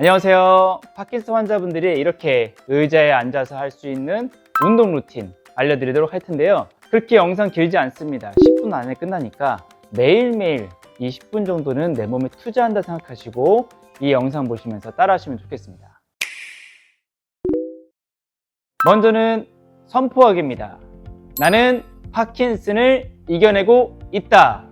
안녕하세요. 파킨슨 환자분들이 이렇게 의자에 앉아서 할 수 있는 운동 루틴 알려드리도록 할 텐데요. 그렇게 영상 길지 않습니다. 10분 안에 끝나니까 매일매일 이 10분 정도는 내 몸에 투자한다 생각하시고 이 영상 보시면서 따라하시면 좋겠습니다. 먼저는 선포하기입니다. 나는 파킨슨을 이겨내고 있다.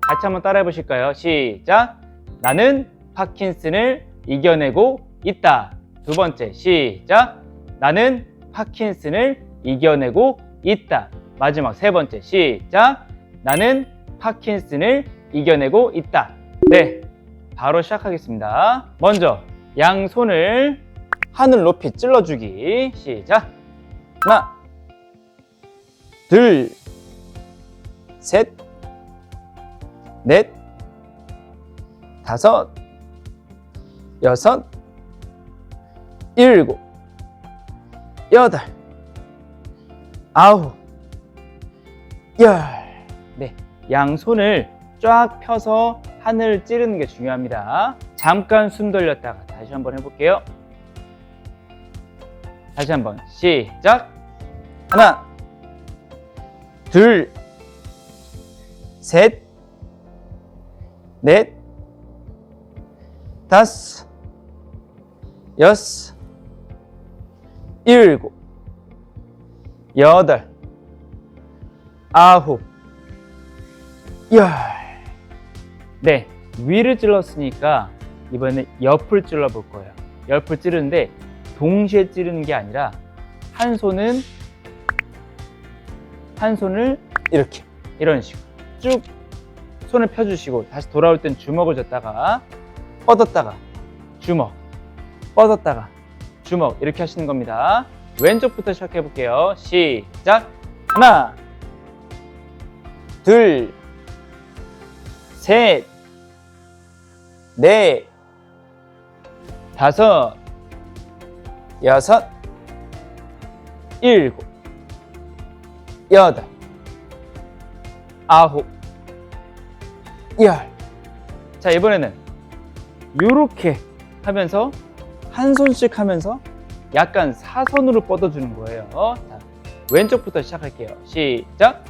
같이 한번 따라해 보실까요? 시작. 나는 파킨슨을 이겨내고 있다. 두 번째, 시작. 나는 파킨슨을 이겨내고 있다. 마지막 세 번째, 시작. 나는 파킨슨을 이겨내고 있다. 네, 바로 시작하겠습니다. 먼저, 양손을 하늘 높이 찔러주기. 시작. 하나, 둘, 셋, 넷, 다섯, 여섯, 일곱, 여덟, 아홉, 열. 네, 양손을 쫙 펴서 하늘을 찌르는 게 중요합니다. 잠깐 숨 돌렸다가 다시 한번 해볼게요. 다시 한번 시작. 하나, 둘, 셋, 넷, 다섯, 여섯, 일곱, 여덟, 아홉, 열. 네, 위를 찔렀으니까 이번에는 옆을 찔러 볼 거예요. 옆을 찌르는데 동시에 찌르는 게 아니라 한 손은 한 손을 이렇게 이런 식으로 쭉 손을 펴주시고 다시 돌아올 땐 주먹을 줬다가 뻗었다가 주먹 뻗었다가 주먹 이렇게 하시는 겁니다. 왼쪽부터 시작해 볼게요. 시작. 하나, 둘, 셋, 넷, 다섯, 여섯, 일곱, 여덟, 아홉, 열. 자, 이번에는 이렇게 하면서 한 손씩 하면서 약간 사선으로 뻗어주는 거예요. 자, 왼쪽부터 시작할게요. 시작.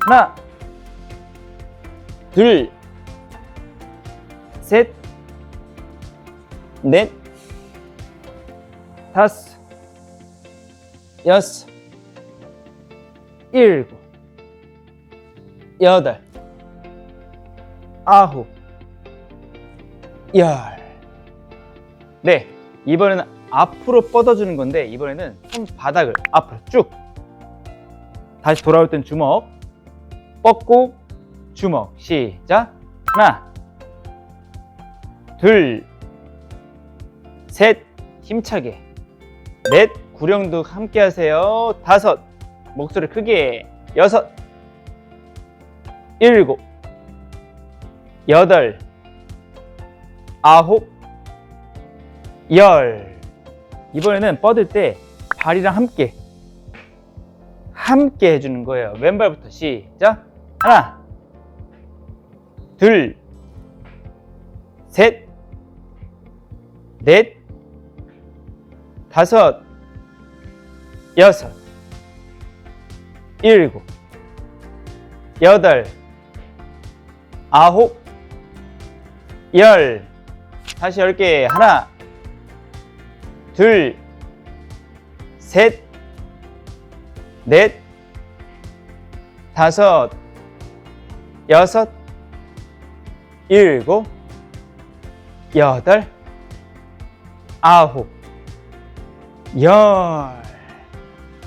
하나, 둘, 셋, 넷, 다섯, 여섯, 일곱, 여덟, 아홉, 열. 네, 이번에는 앞으로 뻗어주는 건데 이번에는 손바닥을 앞으로 쭉. 다시 돌아올 땐 주먹, 뻗고 주먹. 시작. 하나, 둘, 셋, 힘차게. 넷, 구령도 함께 하세요. 다섯, 목소리 크게. 여섯, 일곱, 여덟, 아홉, 열. 이번에는 뻗을 때 발이랑 함께 함께 해주는 거예요. 왼발부터 시작. 하나, 둘, 셋, 넷, 다섯, 여섯, 일곱, 여덟, 아홉, 열. 다시 열 개. 하나, 둘, 셋, 넷, 다섯, 여섯, 일곱, 여덟, 아홉, 열.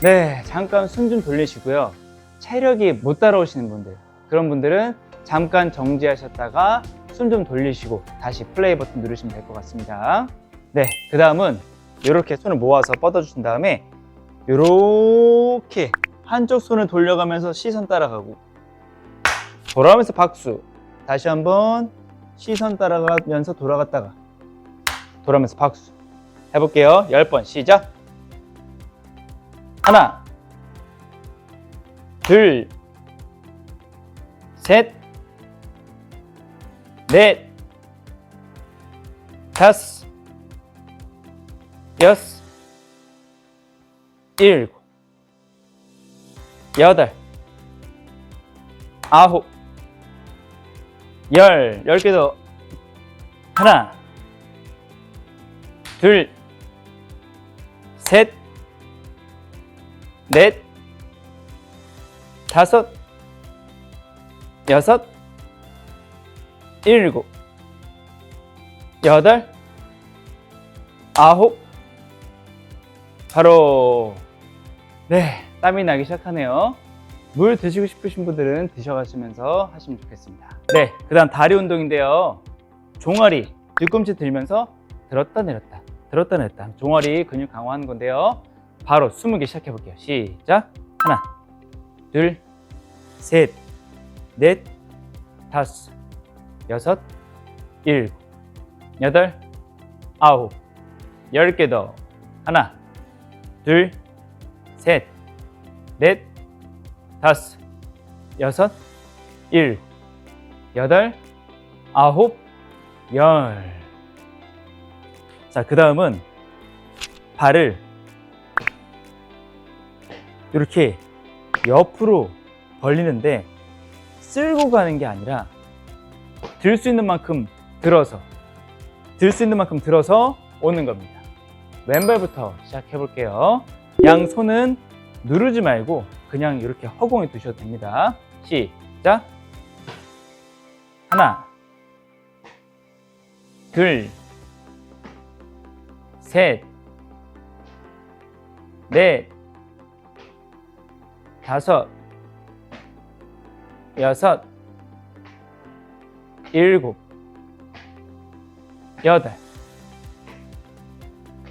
네, 잠깐 숨 좀 돌리시고요. 체력이 못 따라오시는 분들, 그런 분들은 잠깐 정지하셨다가 숨 좀 돌리시고 다시 플레이 버튼 누르시면 될 것 같습니다. 네, 그 다음은 이렇게 손을 모아서 뻗어주신 다음에 이렇게 한쪽 손을 돌려가면서 시선 따라가고 돌아가면서 박수. 다시 한번 시선 따라가면서 돌아갔다가 돌아가면서 박수. 해볼게요. 10번 시작. 하나 둘 셋, 넷, 다섯, 여섯, 일곱, 여덟, 아홉, 열, 열 개 더. 하나, 둘, 셋, 넷, 다섯, 여섯, 일곱, 여덟, 아홉, 바로 네 땀이 나기 시작하네요. 물 드시고 싶으신 분들은 드셔가시면서 하시면 좋겠습니다. 네, 그 다음 다리 운동인데요. 종아리 뒤꿈치 들면서 들었다 내렸다, 들었다 내렸다. 종아리 근육 강화하는 건데요. 바로 20개 시작해 볼게요. 시작. 하나, 둘, 셋, 넷, 다섯, 여섯, 일곱, 여덟, 아홉, 열 개 더. 하나, 둘, 셋, 넷, 다섯, 여섯, 일곱, 여덟, 아홉, 열. 자, 그 다음은 발을 이렇게 옆으로 벌리는데 쓸고 가는 게 아니라 들 수 있는 만큼 들어서 들 수 있는 만큼 들어서 오는 겁니다. 왼발부터 시작해 볼게요. 양 손은 누르지 말고 그냥 이렇게 허공에 두셔도 됩니다. 시작. 하나, 둘, 셋, 넷, 다섯, 여섯, 일곱, 여덟,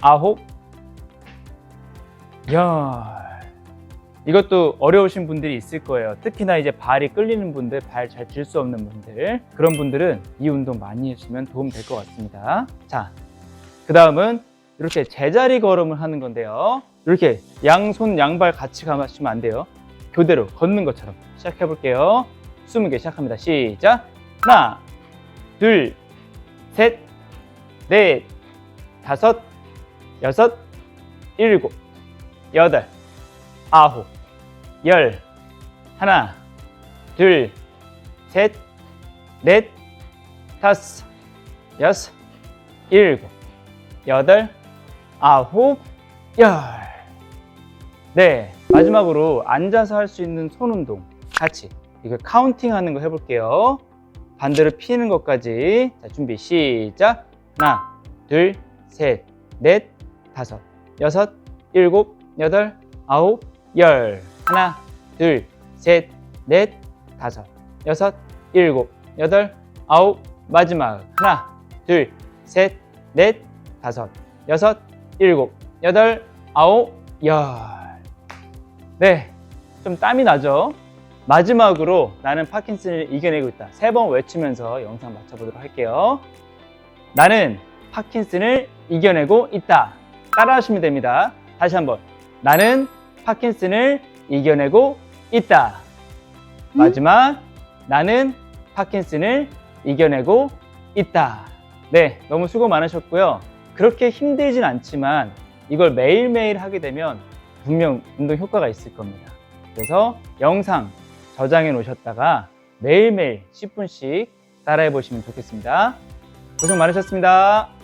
아홉, 열. 이것도 어려우신 분들이 있을 거예요. 특히나 이제 발이 끌리는 분들, 발잘들수 없는 분들, 그런 분들은 이 운동 많이 해주시면 도움 될 것 같습니다. 자, 그 다음은 이렇게 제자리 걸음을 하는 건데요. 이렇게 양손, 양발 같이 감으시면 안 돼요. 교대로 걷는 것처럼 시작해 볼게요. 20개 시작합니다. 시작. 하나, 둘, 셋, 넷, 다섯, 여섯, 일곱, 여덟, 아홉, 열, 하나, 둘, 셋, 넷, 다섯, 여섯, 일곱, 여덟, 아홉, 열. 네, 마지막으로 앉아서 할 수 있는 손 운동 같이 이거 카운팅 하는 거 해볼게요. 반대로 피는 것까지. 자, 준비 시작. 하나, 둘, 셋, 넷, 다섯, 여섯, 일곱, 여덟, 아홉, 열. 하나, 둘, 셋, 넷, 다섯, 여섯, 일곱, 여덟, 아홉, 마지막. 하나, 둘, 셋, 넷, 다섯, 여섯, 일곱, 여덟, 아홉, 열. 네, 좀 땀이 나죠? 마지막으로 나는 파킨슨을 이겨내고 있다. 세 번 외치면서 영상 마쳐보도록 할게요. 나는 파킨슨을 이겨내고 있다. 따라하시면 됩니다. 다시 한번. 나는 파킨슨을 이겨내고 있다. 마지막. 나는 파킨슨을 이겨내고 있다. 네, 너무 수고 많으셨고요. 그렇게 힘들진 않지만 이걸 매일매일 하게 되면 분명 운동 효과가 있을 겁니다. 그래서 영상 저장해 놓으셨다가 매일매일 10분씩 따라해 보시면 좋겠습니다. 고생 많으셨습니다.